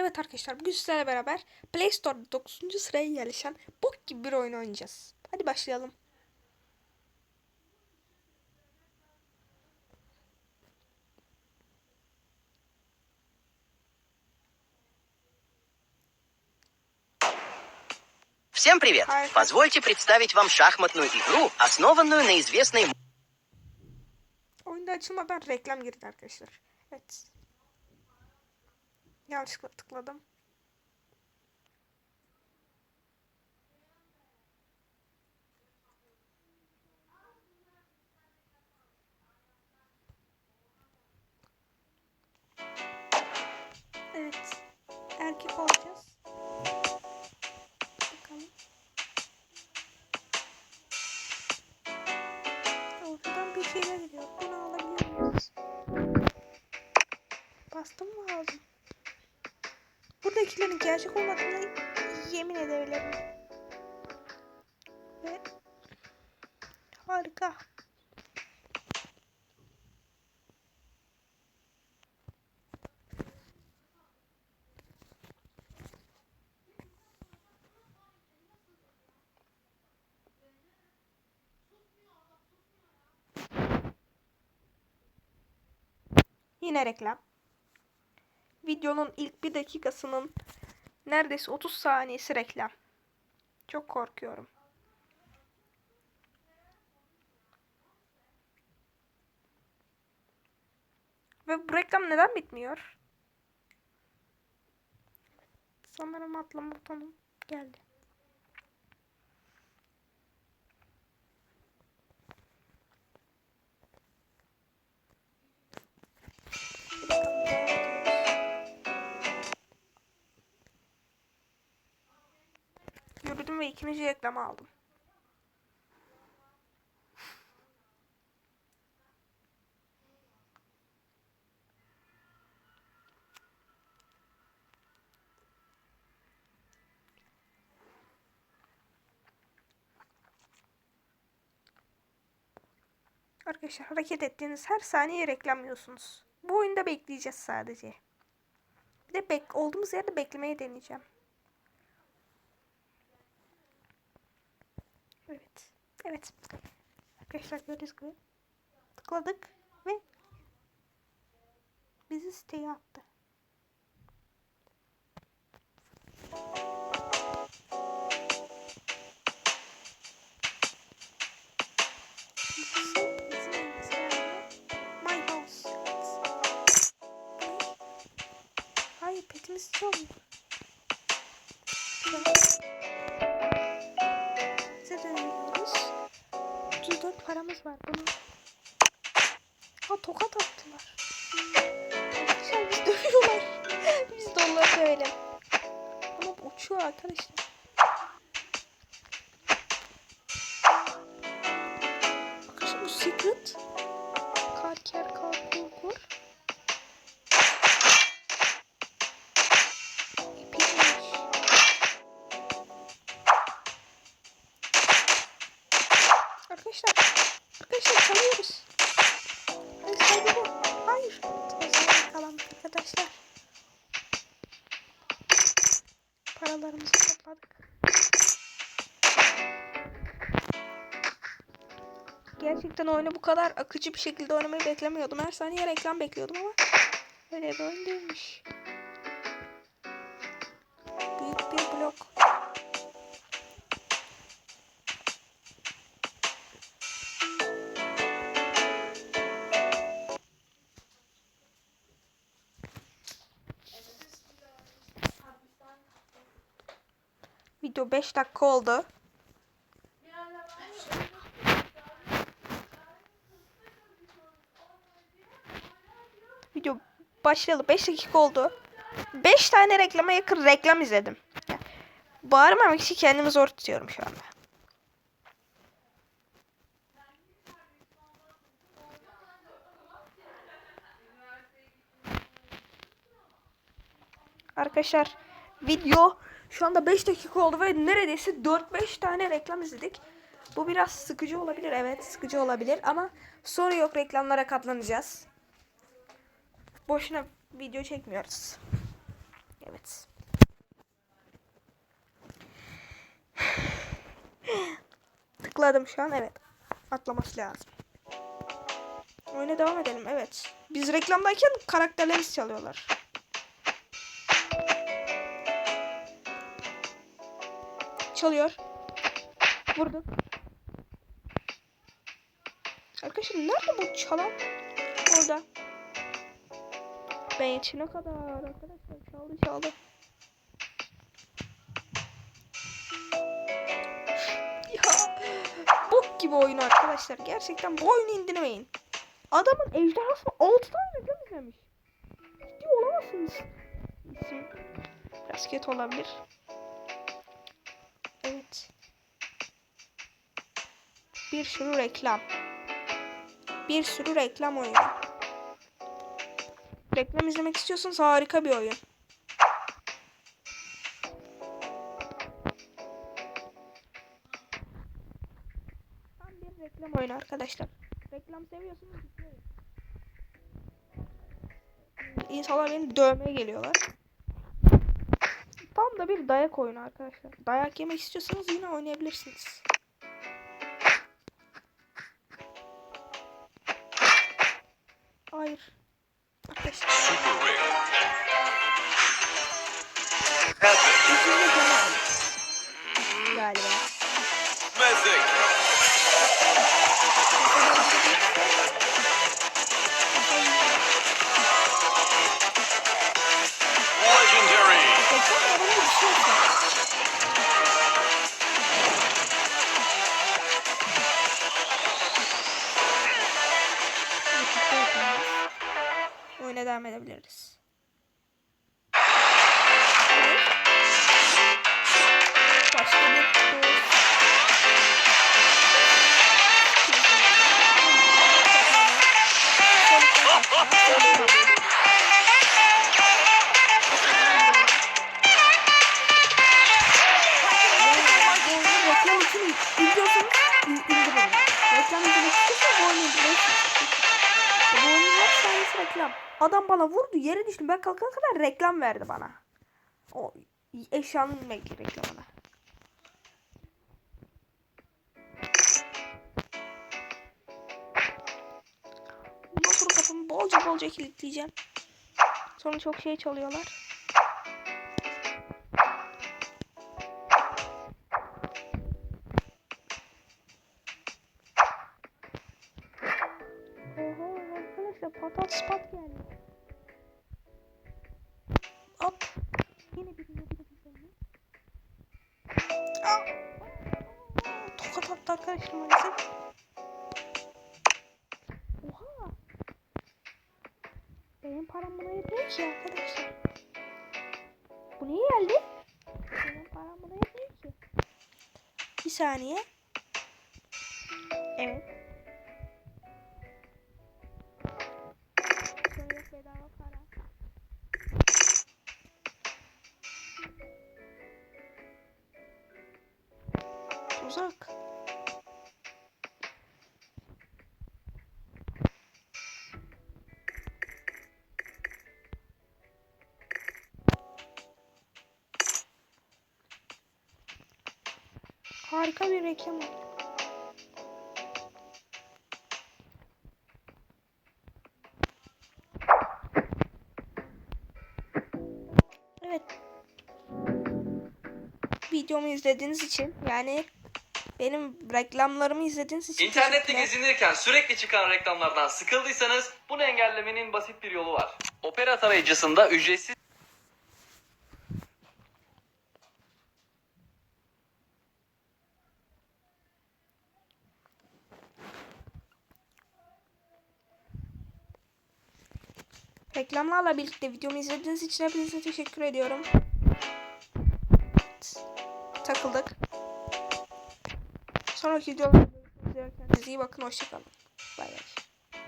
Evet arkadaşlar bugün sizlerle beraber Play Store'da 9. sıraya yerleşen bok gibi bir oyun oynayacağız. Hadi başlayalım. Всем привет! Hi. Позвольте представить вам шахматную игру, основанную на известной Oyunda açılmadan reklam girdi arkadaşlar. Evet. Yanlışlıkla tıkladım. Evet. Erkek olacağız. Ortadan bir şeyler gidiyor. Bunu alabiliyor? Bastım mı aldım? Buradakilerin gerçek olmadığını yemin edebilirim. Ve harika. Yine reklam. Videonun ilk bir dakikasının neredeyse 30 saniyesi reklam. Çok korkuyorum. Ve bu reklam neden bitmiyor? Sanırım atlama butonu geldi. Ve ikinci reklamı aldım. Arkadaşlar hareket ettiğiniz her saniye reklamlıyorsunuz. Bu oyunda bekleyeceğiz sadece. Bir de bek olduğumuz yerde beklemeyi deneyeceğim. Evet. Arkadaşlar gördüğünüz gibi tıkladık ve bizi siteye attı. Hayır petimiz çok. 34 paramız var bunun. Ha tokat attılar. Arkadaşlar biz dövüyorlar. biz de onları dövelim. Ama uçuyor arkadaşlar. Arkadaşlar bu secret. Arkadaşlar. Arkadaşlar çalıyoruz. Bu. Hayır. Yakalandık arkadaşlar. Paralarımızı topladık. Gerçekten oyunu bu kadar akıcı bir şekilde oynamayı beklemiyordum. Her saniye reklam bekliyordum ama öyle bir oyun değilmiş. Video 5 dakika oldu. Video başlayalı 5 dakika oldu. 5 tane reklama yakın reklam izledim. Yani bağırmamak için kendimi zor tutuyorum şu anda. Arkadaşlar video şu anda 5 dakika oldu ve neredeyse 4-5 tane reklam izledik. Bu biraz sıkıcı olabilir evet sıkıcı olabilir ama sorun yok reklamlara katlanacağız. Boşuna video çekmiyoruz. Evet. Tıkladım şu an. Evet. Atlaması lazım. Oyuna devam edelim. Evet. Biz reklamdayken karakterlerimiz çalıyorlar. Çalıyor. Vurduk. Arkadaşlar nerede bu çalan? Orada. Ben yetişene kadar arkadaşlar çaldı çaldı. Gibi oyun arkadaşlar. Gerçekten bu oyunu indirmeyin. Adamın ejderhasına 6 tane izlemiş. Ciddi olamazsınız. Biraz olabilir. Evet. Bir sürü reklam. Bir sürü reklam oyunu. Reklam izlemek istiyorsanız harika bir oyun. Tam bir reklam oyunu arkadaşlar. Reklam seviyorsunuz. İnsanlar beni dövmeye geliyorlar. Tam da bir dayak oyunu arkadaşlar. Dayak yemek istiyorsanız yine oynayabilirsiniz. Hayır. Arkadaşlar. Super Rare. Üçüncü kanal. Galiba. Oyuna devam edebiliriz. Adam bana vurdu yere düştüm. Ben kalkana kadar reklam verdi bana. O eşyanın reklamına. Motor kapımı bolca bolca kilitleyeceğim. Sonra çok şey çalıyorlar. Patat spat geldi. Hop. Yine bir yine bir bir bir. Aa! Tokat attı arkadaşlar maalesef. Oha. Benim param buna yetmiyor ki arkadaşlar. Bu niye geldi? Benim param buna yetmiyor ki. Bir saniye. Evet. Uzak. Harika bir reklam. Evet. Videomu izlediğiniz için yani benim reklamlarımı izlediğiniz için İnternette gezinirken sürekli çıkan reklamlardan sıkıldıysanız bunu engellemenin basit bir yolu var. Opera tarayıcısında ücretsiz Reklamlarla birlikte videomu izlediğiniz için hepinize teşekkür ediyorum. новых видео. Спасибо, Кносика.